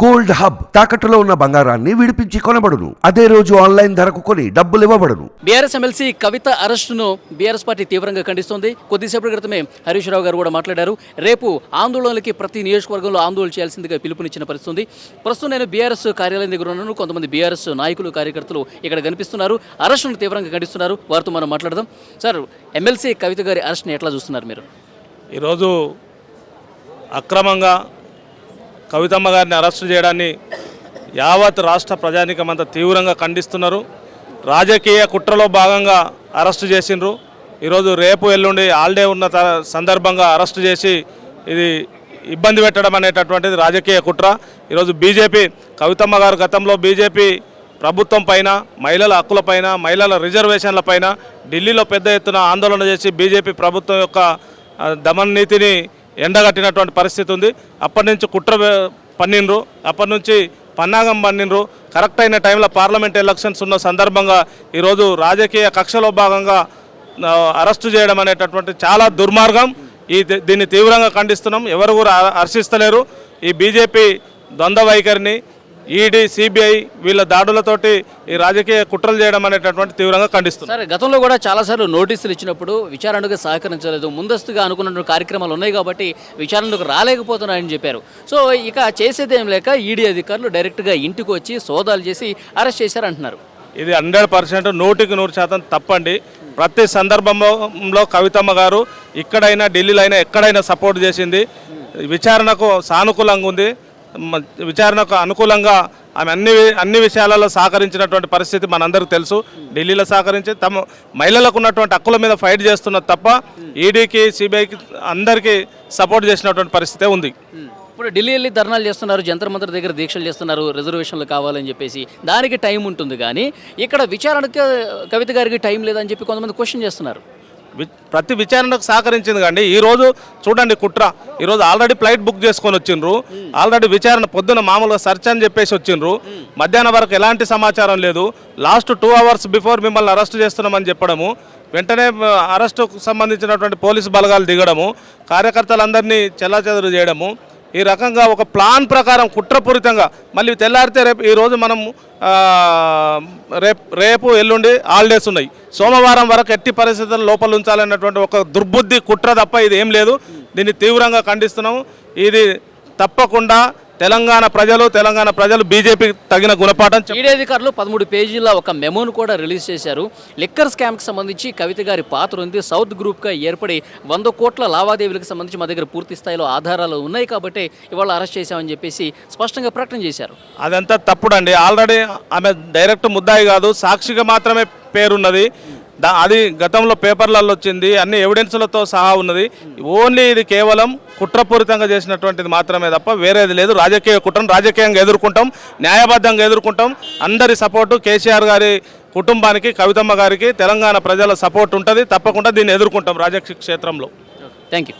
Gold hub తాకట్టులో ఉన్న బంగారాన్ని విడిపించి కొనబడును. అదే రోజు ఆన్లైన్ ధరకు కొని డబ్బులు ఇవ్వబడును. బీఆర్ఎస్ ఎమ్మెల్సీ కవిత అరెస్టును బీఆర్ఎస్ పార్టీ తీవ్రంగా ఖండిస్తోంది. కొద్దిసేపటి క్రితమే హరీష్ రావు గారు కూడా మాట్లాడారు. రేపు ఆందోళనలకి ప్రతి నియోజకవర్గంలో ఆందోళన చేయాల్సిందిగా పిలుపునిచ్చిన పరిస్థితి ఉంది ప్రస్తుతం నేను బీఆర్ఎస్ కార్యాలయం దగ్గర ఉన్నాను. కొంతమంది బీఆర్ఎస్ నాయకులు కార్యకర్తలు ఇక్కడ కనిపిస్తున్నారు. అరెస్టును తీవ్రంగా ఖండిస్తున్నారు. వారితో మనం మాట్లాడదాం. సార్ ఎమ్మెల్సీ కవిత గారి అరెస్ట్ని ఎట్లా చూస్తున్నారు మీరు? ఈరోజు అక్రమంగా కవితమ్మ గారిని అరెస్టు చేయడాన్ని యావత్ రాష్ట్ర ప్రజానికం తీవ్రంగా ఖండిస్తున్నారు. రాజకీయ కుట్రలో భాగంగా అరెస్టు చేసిండ్రు. ఈరోజు రేపు ఎల్లుండి హాలిడే ఉన్న సందర్భంగా అరెస్టు చేసి ఇది ఇబ్బంది పెట్టడం అనేటటువంటిది రాజకీయ కుట్ర. ఈరోజు బీజేపీ కవితమ్మ గారు గతంలో బీజేపీ ప్రభుత్వం పైన మహిళల హక్కులపైన మహిళల రిజర్వేషన్ల పైన ఢిల్లీలో పెద్ద ఎత్తున ఆందోళన చేసి బీజేపీ ప్రభుత్వం యొక్క దమన్ దమన నీతిని ఎండగట్టినటువంటి పరిస్థితి ఉంది. అప్పటి నుంచి కుట్ర పన్నిండ్రు. అప్పటి నుంచి పన్నాగం పన్నిండ్రు. కరెక్ట్ అయిన టైంలో పార్లమెంట్ ఎలక్షన్స్ ఉన్న సందర్భంగా ఈరోజు రాజకీయ కక్షలో భాగంగా అరెస్టు చేయడం అనేటటువంటి చాలా దుర్మార్గం. ఈ దీన్ని తీవ్రంగా ఖండిస్తున్నాం. ఎవరు కూడా హర్షిస్తలేరు. ఈ బీజేపీ ద్వంద్వ వైఖరిని ఈడీ సిబిఐ వీళ్ళ దాడులతోటి ఈ రాజకీయ కుట్రలు చేయడం అనేటటువంటి తీవ్రంగా ఖండిస్తున్నాం సరే గతంలో కూడా చాలాసార్లు నోటీసులు ఇచ్చినప్పుడు విచారణకు సహకరించలేదు. ముందస్తుగా అనుకున్న కార్యక్రమాలు ఉన్నాయి కాబట్టి విచారణకు రాలేకపోతున్నారని చెప్పారు. సో ఇక చేసేదేం లేక ఈడీ అధికారులు డైరెక్ట్గా ఇంటికి వచ్చి సోదాలు చేసి అరెస్ట్ చేశారంటున్నారు. ఇది హండ్రెడ్ పర్సెంట్ నూటికి నూరు శాతం తప్పండి. ప్రతి సందర్భంలో కవితమ్మ గారు ఇక్కడైనా ఢిల్లీలో అయినా ఎక్కడైనా సపోర్ట్ చేసింది. విచారణకు సానుకూలంగా ఉంది. విచారణకు అనుకూలంగా ఆమె అన్ని అన్ని విషయాలలో సహకరించినటువంటి పరిస్థితి మనందరికీ తెలుసు. ఢిల్లీలో సహకరించి తమ మహిళలకు ఉన్నటువంటి హక్కుల మీద ఫైట్ చేస్తున్న తప్ప ఈడీకి సిబిఐకి అందరికీ సపోర్ట్ చేసినటువంటి పరిస్థితే ఉంది. ఇప్పుడు ఢిల్లీ వెళ్ళి ధర్నాలు చేస్తున్నారు జంతర్ మంత్ర దగ్గర దీక్షలు చేస్తున్నారు రిజర్వేషన్లు కావాలని చెప్పేసి. దానికి టైం ఉంటుంది కానీ ఇక్కడ విచారణకు కవిత గారికి టైం లేదని చెప్పి కొంతమంది క్వశ్చన్ చేస్తున్నారు. ప్రతి విచారణకు సహకరించింది కండి ఈరోజు చూడండి కుట్ర. ఈరోజు ఆల్రెడీ ఫ్లైట్ బుక్ చేసుకొని వచ్చిండ్రు. ఆల్రెడీ విచారణ పొద్దున మామూలుగా సర్చ్ అని చెప్పేసి వచ్చిండ్రు. మధ్యాహ్నం వరకు ఎలాంటి సమాచారం లేదు. లాస్ట్ టూ అవర్స్ బిఫోర్ మిమ్మల్ని అరెస్ట్ చేస్తున్నామని చెప్పడము. వెంటనే అరెస్టుకు సంబంధించినటువంటి పోలీసు బలగాలు దిగడము. కార్యకర్తలందరినీ చెల్లాచెదరు చేయడము. ఈ రకంగా ఒక ప్లాన్ ప్రకారం కుట్రపూరితంగా మళ్ళీ తెల్లారితే రేపు ఈరోజు మనం రేపు రేపు ఎల్లుండి హాలిడేస్ ఉన్నాయి. సోమవారం వరకు ఎట్టి పరిస్థితుల్లో లోపల ఉంచాలన్నటువంటి ఒక దుర్బుద్ధి కుట్ర తప్ప ఇది ఏం లేదు. దీన్ని తీవ్రంగా ఖండిస్తున్నాము. ఇది తప్పకుండా తెలంగాణ ప్రజలు తెలంగాణ ప్రజలు బీజేపీకి తగిన గుణపాఠం ఈడీ అధికారులు పదమూడు పేజీల ఒక మెమోను కూడా రిలీజ్ చేశారు. లిక్కర్ స్కామ్కి సంబంధించి కవిత గారి పాత్ర ఉంది. సౌత్ గ్రూప్గా ఏర్పడి వంద కోట్ల లావాదేవీలకు సంబంధించి మా దగ్గర పూర్తి స్థాయిలో ఆధారాలు ఉన్నాయి కాబట్టి ఇవాళ అరెస్ట్ చేశామని చెప్పేసి స్పష్టంగా ప్రకటన చేశారు. అదంతా తప్పుడండి. ఆల్రెడీ ఆమె డైరెక్ట్ ముద్దాయి కాదు సాక్షిగా మాత్రమే పేరున్నది. దా అది గతంలో పేపర్లలో వచ్చింది అన్ని ఎవిడెన్స్లతో సహా ఉన్నది. ఓన్లీ ఇది కేవలం కుట్రపూరితంగా చేసినటువంటిది మాత్రమే తప్ప వేరేది లేదు. రాజకీయ కుట్రం రాజకీయంగా ఎదుర్కొంటాం న్యాయబద్ధంగా ఎదుర్కొంటాం. అందరి సపోర్టు కేసీఆర్ గారి కుటుంబానికి కవితమ్మ గారికి తెలంగాణ ప్రజల సపోర్ట్ ఉంటుంది తప్పకుండా దీన్ని ఎదుర్కొంటాం రాజకీయ క్షేత్రంలో. Thank you